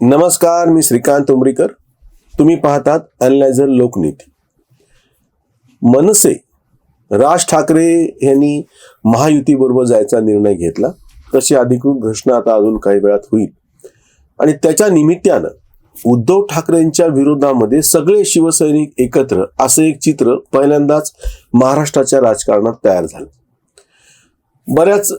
नमस्कार मी श्रीकांत उमरीकर. तुम्ही पाहतात अनलायझर लोकनीती. मनसे राज ठाकरे यांनी महायुतीबरोबर जायचा निर्णय घेतला. तशी अधिकृत घोषणा आता अजून काही वेळात होईल. आणि त्याच्या निमित्तानं उद्धव ठाकरेंच्या विरोधामध्ये सगळे शिवसैनिक एकत्र असं एक चित्र पहिल्यांदाच महाराष्ट्राच्या राजकारणात तयार झालं. बऱ्याच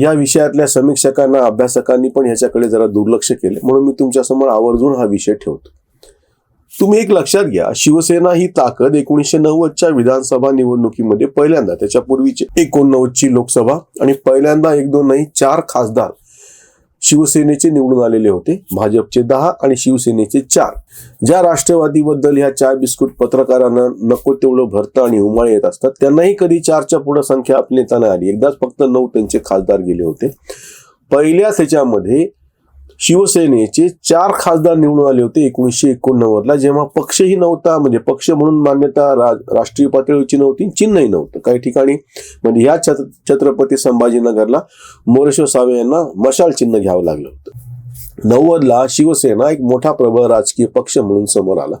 या विषयातल्या समीक्षकांना अभ्यासकांनी पण ह्याच्याकडे जरा दुर्लक्ष केले. म्हणून मी तुमच्यासमोर आवर्जून हा विषय ठेवतो. तुम्ही एक लक्षात घ्या शिवसेना ही ताकद एकोणीसशे नव्वदच्या विधानसभा निवडणुकीमध्ये पहिल्यांदा त्याच्या पूर्वीची एकोणनव्वदची लोकसभा आणि पहिल्यांदा एक दोन नाही चार खासदार शिवसेनेचे निवडून आलेले होते. भाजपचे दहा आणि शिवसेनेचे चार. ज्या राष्ट्रवादीबद्दल ह्या चाय बिस्कुट पत्रकारांना नको तेवढं भरतं आणि उमाळे येत असतात त्यांनाही कधी चारच्या पुढे संख्या आपली नेता आली. एकदाच फक्त नऊ त्यांचे खासदार गेले होते. पहिल्याच ह्याच्यामध्ये शिवसेनेचे चार खासदार निवडून आले होते एकोणीसशे एकोणनव्वदला जेव्हा पक्षही नव्हता. म्हणजे पक्ष म्हणून मान्यता रा- राष्ट्रीय पातळीची नव्हती चिन्हही नव्हतं. काही ठिकाणी म्हणजे ह्या छत्रपती संभाजीनगरला मोरेश्वर सावे यांना मशाल चिन्ह घ्यावं लागलं होतं. नव्वदला शिवसेना एक मोठा प्रबळ राजकीय पक्ष म्हणून समोर आला.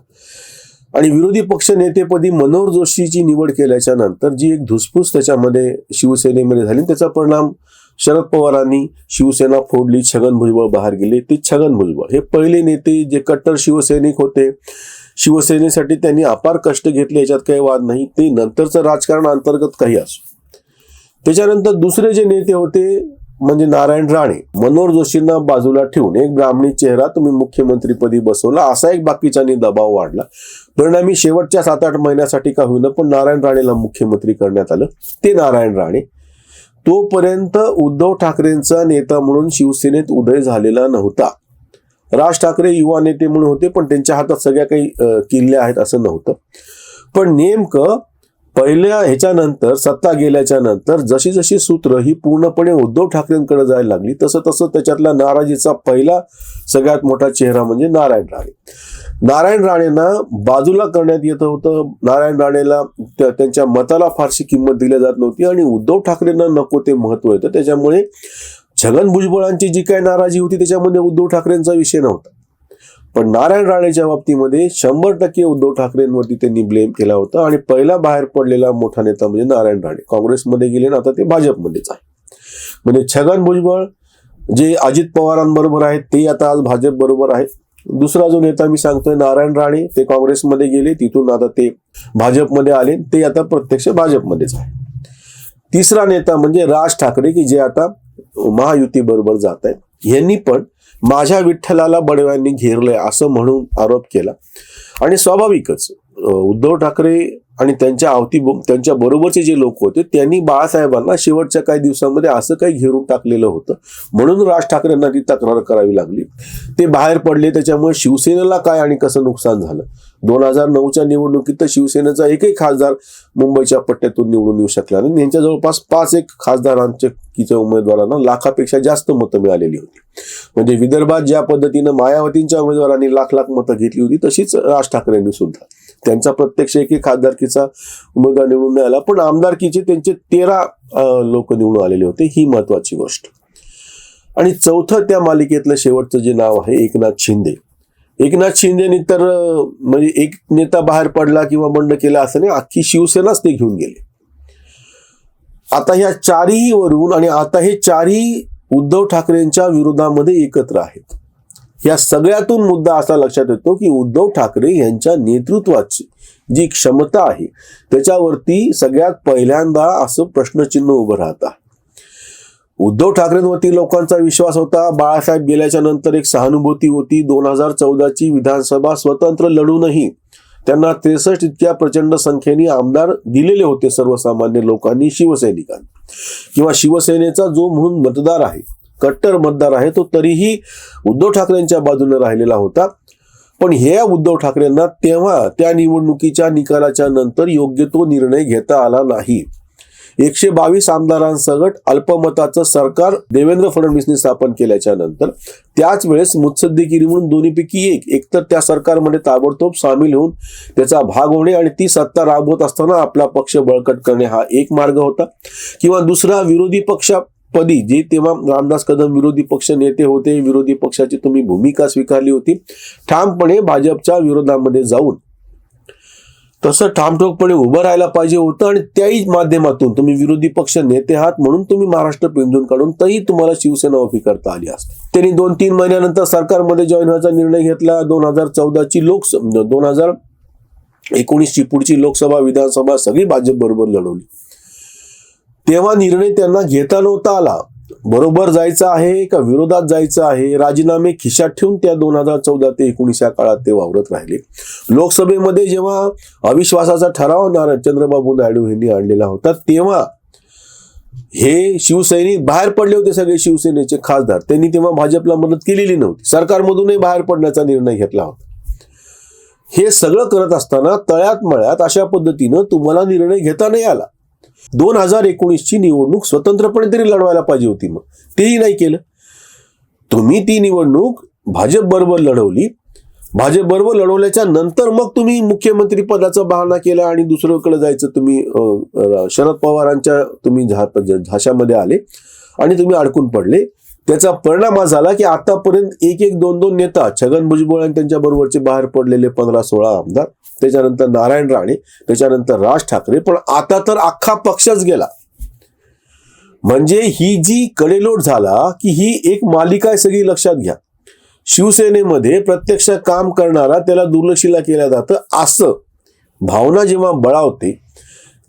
आणि विरोधी पक्ष नेतेपदी मनोहर जोशीची निवड केल्याच्यानंतर जी एक धुसफूस त्याच्यामध्ये शिवसेनेमध्ये झाली त्याचा परिणाम शरद पवारांनी शिवसेना फोडली छगन भुजबळ बाहेर गेले. ते छगन भुजबळ हे पहिले नेते जे कट्टर शिवसैनिक होते. शिवसेनेसाठी त्यांनी अपार कष्ट घेतले याच्यात काही वाद नाही. ते नंतरचं राजकारण अंतर्गत काही असो. त्याच्यानंतर दुसरे जे नेते होते म्हणजे नारायण राणे मनोहर जोशींना बाजूला ठेवून एक ब्राह्मणी चेहरा तुम्ही मुख्यमंत्रीपदी बसवला असा एक बाकीच्यांनी दबाव वाढला. परिणामी शेवटच्या सात आठ महिन्यासाठी का होईना पण नारायण राणेला मुख्यमंत्री करण्यात आलं. ते नारायण राणे. तोपर्यंत उद्धव ठाकरेंचा नेता म्हणून शिवसेनेत उदय झालेला नव्हता. राज ठाकरे युवा नेते म्हणून होते पण त्यांच्या हातात सगळ्या काही किल्ल्या आहेत असं नव्हतं. पण नेमकं पहिल्या ह्याच्यानंतर सत्ता गेल्याच्यानंतर जशी जशी सूत्र ही पूर्णपणे उद्धव ठाकरेंकडे जायला लागली तसं तसं त्याच्यातला नाराजीचा पहिला सगळ्यात मोठा चेहरा म्हणजे नारायण राणे. नारायण राणेंना बाजूला करण्यात येत होतं. नारायण राणेला त्या- त्यांच्या मताला फारशी किंमत दिली जात नव्हती आणि उद्धव ठाकरेंना नको ते महत्त्व येतं. त्याच्यामुळे छगन भुजबळांची जी काय नाराजी होती त्याच्यामध्ये उद्धव ठाकरेंचा विषय नव्हता. पण नारायण राणेच्या बाबतीमध्ये शंभर टक्के उद्धव ठाकरेंवरती त्यांनी ब्लेम केला होता आणि पहिला बाहेर पडलेला मोठा नेता म्हणजे नारायण राणे. काँग्रेसमध्ये गेले ना आता ते भाजपमध्येच आहे. म्हणजे छगन भुजबळ जे अजित पवारांबरोबर आहेत ते आता आज भाजप बरोबर आहेत दुसरा जो नेता मी सांगतोय नारायण राणे ते काँग्रेसमध्ये गेले तिथून आता ते भाजपमध्ये आले ते आता प्रत्यक्ष भाजपमध्येच आहे. तिसरा नेता म्हणजे राज ठाकरे की जे आता महायुती बरोबर जात आहेत. यांनी पण माझ्या विठ्ठलाला बडव्यांनी घेरलंय असं म्हणून आरोप केला. आणि स्वाभाविकच उद्धव ठाकरे आणि त्यांच्या अवती त्यांच्या बरोबरचे जे लोक होते त्यांनी बाळासाहेबांना शेवटच्या काही दिवसांमध्ये असं काही घेरून टाकलेलं होतं. म्हणून राज ठाकरेंना ती तक्रार करावी लागली. ते बाहेर पडले त्याच्यामुळे शिवसेनेला काय आणि कसं नुकसान झालं? दोन हजार नऊच्या निवडणुकीत तर शिवसेनेचा एकही खासदार मुंबईच्या पट्ट्यातून निवडून येऊ शकला नाही. यांच्या जवळपास पाच एक खासदारांच्या किच्या उमेदवारांना लाखापेक्षा जास्त मतं मिळालेली होती. म्हणजे विदर्भात ज्या पद्धतीनं मायावतींच्या उमेदवारांनी लाख लाख मतं घेतली होती तशीच राज ठाकरेंनी सुद्धा. त्यांचा प्रत्यक्ष एकही खासदारकीचा उमेदवार निवडून नाही आला. पण आमदारकीचे त्यांचे तेरा लोक निवडून आलेले होते. ही महत्वाची गोष्ट. आणि चौथं त्या मालिकेतलं शेवटचं जे नाव आहे एकनाथ शिंदे. एकनाथ शिंदेनी तर म्हणजे एक नेता बाहेर पडला किंवा बंड केला असं नाही अख्खी शिवसेनाच ते घेऊन गेले. आता ह्या चारही वरून आणि आता हे चारही उद्धव ठाकरेंच्या विरोधामध्ये एकत्र आहेत. या सगळ्यातून मुद्दा असा लक्षात येतो की उद्धव ठाकरे यांच्या नेतृत्वाची जी क्षमता आहे त्याच्यावरती सगळ्यात पहिल्यांदा असं प्रश्नचिन्ह उभं राहतं उद्धव ठाकरेंवरती लोकांचा विश्वास होता. बाळासाहेब गेल्याच्यानंतर एक सहानुभूती होती. दोन हजार चौदाची विधानसभा स्वतंत्र लढूनही त्यांना त्रेसष्ट इतक्या प्रचंड संख्येने आमदार दिलेले होते सर्वसामान्य लोकांनी शिवसैनिकांनी. किंवा शिवसेनेचा जो म्हणून मतदार आहे कट्टर मतदार आहे तो तरीही उद्धव ठाकरेंच्या बाजूने राहिलेला होता. पण हे उद्धव ठाकरेंना तेव्हा त्या निवडणुकीच्या निकालाच्या नंतर योग्य तो निर्णय घेता आला नाही. एकशे बावीस आमदारांसकट अल्पमताचं सरकार देवेंद्र फडणवीसने स्थापन केल्याच्यानंतर त्याच वेळेस मुत्सद्देगिरी म्हणून दोन्हीपैकी एक एकतर त्या सरकारमध्ये ताबडतोब सामील होऊन त्याचा भाग होणे आणि ती सत्ता राबवत असताना आपला पक्ष बळकट करणे हा एक मार्ग होता. किंवा दुसरा विरोधी पक्ष पदी जे तेव्हा रामदास कदम विरोधी पक्ष नेते होते विरोधी पक्षाची तुम्ही भूमिका स्वीकारली होती ठामपणे भाजपच्या विरोधामध्ये जाऊन तसं ठामठोकपणे उभं राहायला पाहिजे होतं आणि त्याही माध्यमातून तुम्ही विरोधी पक्ष नेते आहात म्हणून तुम्ही महाराष्ट्र पिंजून काढून तरी तुम्हाला शिवसेना उभी करता आली असते. त्यांनी दोन तीन महिन्यानंतर सरकारमध्ये जॉईन व्हायचा निर्णय घेतला. दोन हजार चौदाची लोकसभा दोन हजार एकोणीसची पुढची लोकसभा विधानसभा सगळी भाजप बरोबर लढवली. तेव्हा निर्णय त्यांना घेता नव्हता आला. बरोबर जायचं आहे का विरोधात जायचं आहे? राजीनामे खिशात ठेवून त्या दोन हजार चौदा ते एकोणीस या काळात ते वावरत राहिले. लोकसभेमध्ये जेव्हा अविश्वासाचा ठराव नारायण चंद्रबाबू नायडू यांनी आणलेला होता तेव्हा हे शिवसैनिक बाहेर पडले होते सगळे शिवसेनेचे खासदार. त्यांनी तेव्हा भाजपला मदत केलेली नव्हती. सरकारमधूनही बाहेर पडण्याचा निर्णय घेतला होता. हे सगळं करत असताना तळ्यात मळ्यात अशा पद्धतीनं तुम्हाला निर्णय घेता नाही आला. दोन हजार एकोणीसची निवडणूक स्वतंत्रपणे तरी लढवायला पाहिजे होती मग. तेही नाही केलं. तुम्ही ती निवडणूक भाजप बरोबर लढवली. भाजप बरोबर लढवल्याच्या नंतर मग तुम्ही मुख्यमंत्री पदाचा बहाणा केला आणि दुसरीकडे जायचं तुम्ही शरद पवारांच्या तुम्ही झाशामध्ये आले आणि तुम्ही अडकून पडले. त्याचा परिणाम हा झाला की आतापर्यंत एक एक दोन दोन नेता छगन भुजबळ आणि त्यांच्या बरोबरचे बाहेर पडलेले पंधरा सोळा आमदार त्याच्यानंतर नारायण राणे त्याच्यानंतर राज ठाकरे पण आता तर अख्खा पक्षच गेला. म्हणजे ही जी कडेलोट झाला की ही एक मालिका आहे सगळी लक्षात घ्या. शिवसेनेमध्ये प्रत्यक्ष काम करणारा त्याला दुर्लक्षीला केलं जातं असं. भावना जेव्हा बळावते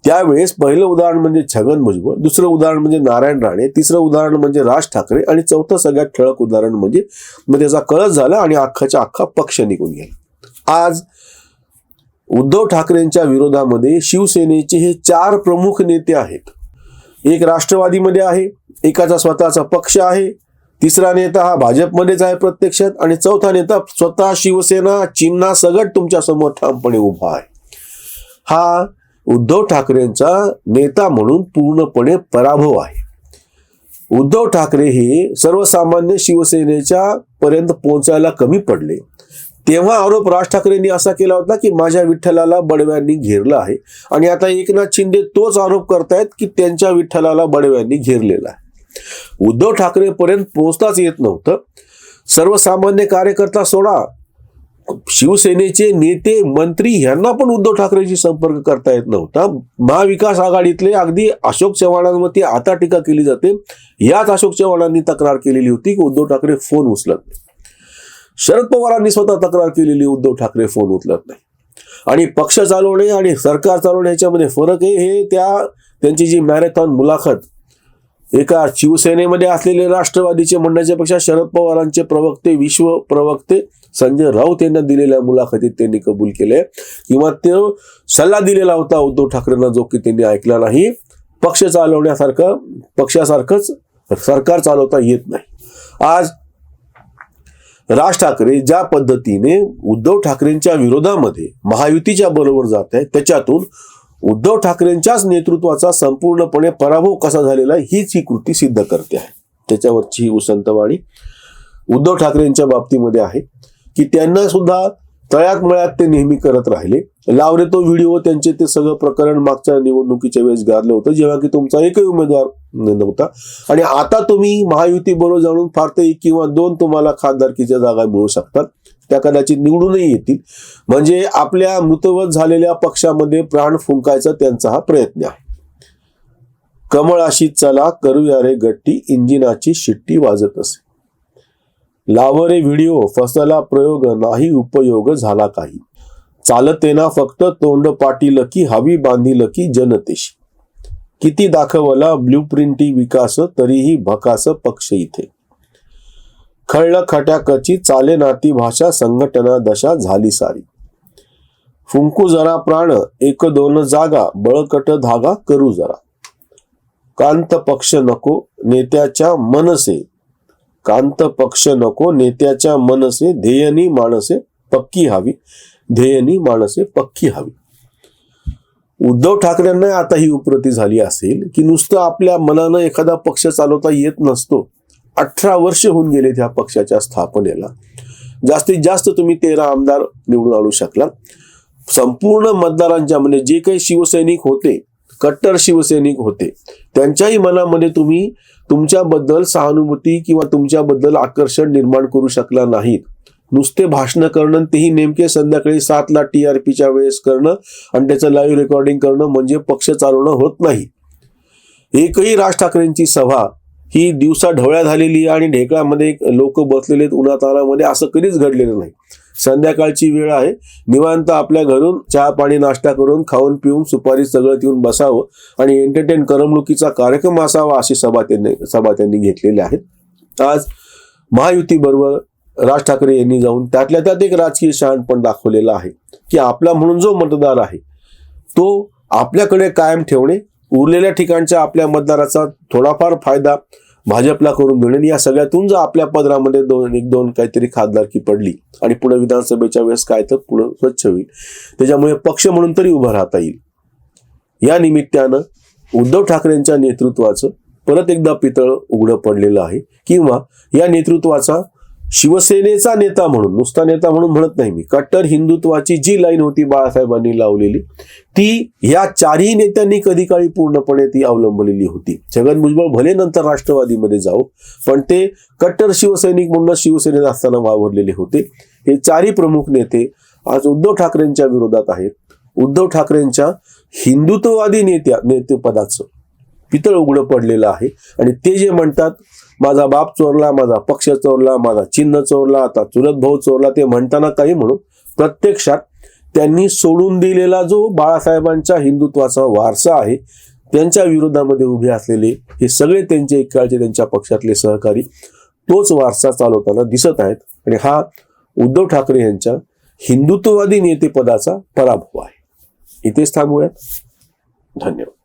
त्यावेळेस पहिलं उदाहरण म्हणजे छगन भुजबळ दुसरं उदाहरण म्हणजे नारायण राणे तिसरं उदाहरण म्हणजे राज ठाकरे आणि चौथं सगळ्यात ठळक उदाहरण म्हणजे मग त्याचा कळस झाला आणि अख्खाच्या अख्खा पक्ष निघून गेला. आज उद्धव ठाकरेंच्या विरोधामध्ये शिवसेनेचे हे चार प्रमुख नेते आहेत. एक राष्ट्रवादीमध्ये आहे एकाचा स्वतःचा पक्ष आहे तिसरा नेता हा भाजपमध्येच आहे प्रत्यक्षात आणि चौथा नेता स्वतः शिवसेना चिन्हा सगट तुमच्यासमोर ठामपणे उभा आहे. हा उद्धव ठाकरेंचा नेता म्हणून पूर्णपणे पराभव आहे. उद्धव ठाकरे हे सर्वसामान्य शिवसेनेच्या पर्यंत पोहोचायला कमी पडले. तेव्हा आरोप राज ठाकरेंनी असा केला होता की माझ्या विठ्ठलाला बडव्यांनी घेरलं आहे. आणि आता एकनाथ शिंदे तोच आरोप करतायत की त्यांच्या विठ्ठलाला बडव्यांनी घेरलेला आहे. उद्धव ठाकरे पर्यंत पोहोचताच येत नव्हतं. सर्वसामान्य कार्यकर्ता सोडा शिवसेनेचे नेते मंत्री यांना पण उद्धव ठाकरेंशी संपर्क करता येत नव्हता. महाविकास आघाडीतले अगदी अशोक चव्हाणांवरती आता टीका केली जाते. याच अशोक चव्हाणांनी तक्रार केलेली होती की उद्धव ठाकरे फोन उचलत नाही. शरद पवारांनी स्वतः तक्रार केलेली उद्धव ठाकरे फोन उचलत नाही. आणि पक्ष चालवणे आणि सरकार चालवणे याच्यामध्ये फरक आहे. हे त्या त्यांची जी मॅरेथॉन मुलाखत एका शिवसेनेमध्ये असलेले राष्ट्रवादीचे म्हणण्याच्या पेक्षा शरद पवारांचे प्रवक्ते विश्व प्रवक्ते संजय राऊत यांना दिलेल्या मुलाखतीत त्यांनी कबूल केले. किंवा तो सल्ला दिलेला होता उद्धव ठाकरेंना जो की त्यांनी ऐकला नाही. पक्ष चालवण्यासारखं पक्षासारखंच सरकार चालवता येत नाही. आज राज ठाकरे ज्या पद्धतीने उद्धव ठाकरेंच्या विरोधामध्ये महायुतीच्या बरोबर जात आहे त्याच्यातून उद्धव ठाकरेंच्याच नेतृत्वाचा संपूर्णपणे पराभव कसा झालेला आहे हीच ही कृती सिद्ध करते आहे. त्याच्यावरची ही उसंतवाणी उद्धव ठाकरेंच्या बाबतीमध्ये आहे की त्यांना सुद्धा तळ्यात मळ्यात ते नेहमी करत राहिले. लावणे तो व्हिडिओ त्यांचे ते सगळं प्रकरण मागच्या निवडणुकीच्या वेळेस गारलं होतं जेव्हा की तुमचा एकही उमेदवार नव्हता. आणि आता तुम्ही महायुती बरोबर जाणून फार तर एक किंवा दोन तुम्हाला खासदारकीच्या जागा मिळू शकतात. त्या कदाचित निवडूनही येतील. म्हणजे आपल्या मृतवत झालेल्या पक्षामध्ये प्राण फुंकायचा त्यांचा हा प्रयत्न आहे. कमळाशी चला करूया रे गट्टी इंजिनाची शिट्टी वाजत असे. लावरे व्हिडिओ फसला प्रयोग नाही उपयोग झाला काही. चालते ना फक्त तोंड पाटील की हवी बांधील की जनतेशी. किती दाखवला ब्ल्यू प्रिंटी विकास तरीही भकास पक्ष इथे. खळलं खट्याकची चाले नाती भाषा संघटना दशा झाली सारी. फुंकू जरा प्राण एक दोन जागा बळकट धागा करू जरा. कांत पक्ष नको नेत्याच्या मनसे कांत पक्ष नको नेत्याच्या मनसे ध्येयनी माणसे पक्की हवी. ध्येयनी माणसे पक्की हवी. उद्धव ठाकरेंना आता ही उपरती झाली असेल की नुसतं आपल्या मनानं एखादा पक्ष चालवता येत नसतो. अठरा वर्ष होऊन गेले त्या पक्षाच्या स्थापनेला. जास्तीत जास्त तुम्ही तेरा आमदार निवडून आणू शकला. संपूर्ण मतदारांच्या म्हणजे जे काही शिवसैनिक होते कट्टर शिवसैनिक होते. त्यांच्याही मनामध्ये तुम्ही तुमच्याबद्दल सहानुभूती किंवा तुमच्याबद्दल आकर्षण निर्माण करू शकला नाहीत. नुसते भाषण करणं तेही नेमके संध्याकाळी सातला टी आर पीच्या वेळेस करणं आणि त्याचं लाईव्ह रेकॉर्डिंग करणं म्हणजे पक्ष चालवणं होत नाही. एकही राज ठाकरेंची सभा ही दिवसा ढवळ्या झालेली आणि ढेकळामध्ये लोक बसलेले आहेत उन्हातानामध्ये असं कधीच घडलेलं नाही. संध्याकाळची वेळ आहे. निवांत आपल्या घरून चहा पाणी नाश्ता करून खाऊन पिऊन सुपारी सगळं येऊन बसावं आणि एंटरटेन करमणुकीचा कार्यक्रम असावा अशी सभा त्यांनी सभा त्यांनी घेतलेल्या आहेत. आज महायुती बरोबर राज ठाकरे यांनी जाऊन त्यातल्या त्यात एक राजकीय शहाणपण दाखवलेला आहे की आपला म्हणून जो मतदार आहे तो आपल्याकडे कायम ठेवणे उरलेल्या ठिकाणच्या आपल्या मतदाराचा थोडाफार फायदा भाजपला करून देणे या सगळ्यातून जर आपल्या पदरामध्ये दोन एक दोन काहीतरी खासदारकी पडली आणि पुढे विधानसभेच्या वेळेस काय तर पुढं स्वच्छ होईल. त्याच्यामुळे पक्ष म्हणून तरी उभं राहता येईल. या निमित्तानं उद्धव ठाकरेंच्या नेतृत्वाचं परत एकदा पितळ उघडं पडलेलं आहे. किंवा या नेतृत्वाचा शिवसेनेचा नेता म्हणून नुसता नेता म्हणून म्हणत नाही मी कट्टर हिंदुत्वाची जी लाईन होती बाळासाहेबांनी लावलेली ती या चारही नेत्यांनी कधी काळी पूर्णपणे ती अवलंबलेली होती. छगन भुजबळ भले नंतर राष्ट्रवादीमध्ये जाऊ पण ते कट्टर शिवसैनिक म्हणून शिवसेनेत असताना वावरलेले होते. हे चारही प्रमुख नेते आज उद्धव ठाकरेंच्या विरोधात आहेत. उद्धव ठाकरेंच्या हिंदुत्ववादी नेत्या नेतेपदाचं पितळ उघडं पडलेलं आहे. आणि ते जे म्हणतात माझा बाप चोरला माझा पक्ष चोरला माझा चिन्ह चोरला आता चुलत भाऊ चोरला ते म्हणताना काही म्हणून प्रत्यक्षात त्यांनी सोडून दिलेला जो बाळासाहेबांच्या हिंदुत्वाचा वारसा आहे त्यांच्या विरोधामध्ये उभे असलेले हे सगळे त्यांचे एक त्यांच्या पक्षातले सहकारी तोच वारसा चालवताना दिसत आहेत. आणि हा उद्धव ठाकरे यांच्या हिंदुत्ववादी नेतेपदाचा पराभव आहे. इथेच थांबूयात. धन्यवाद.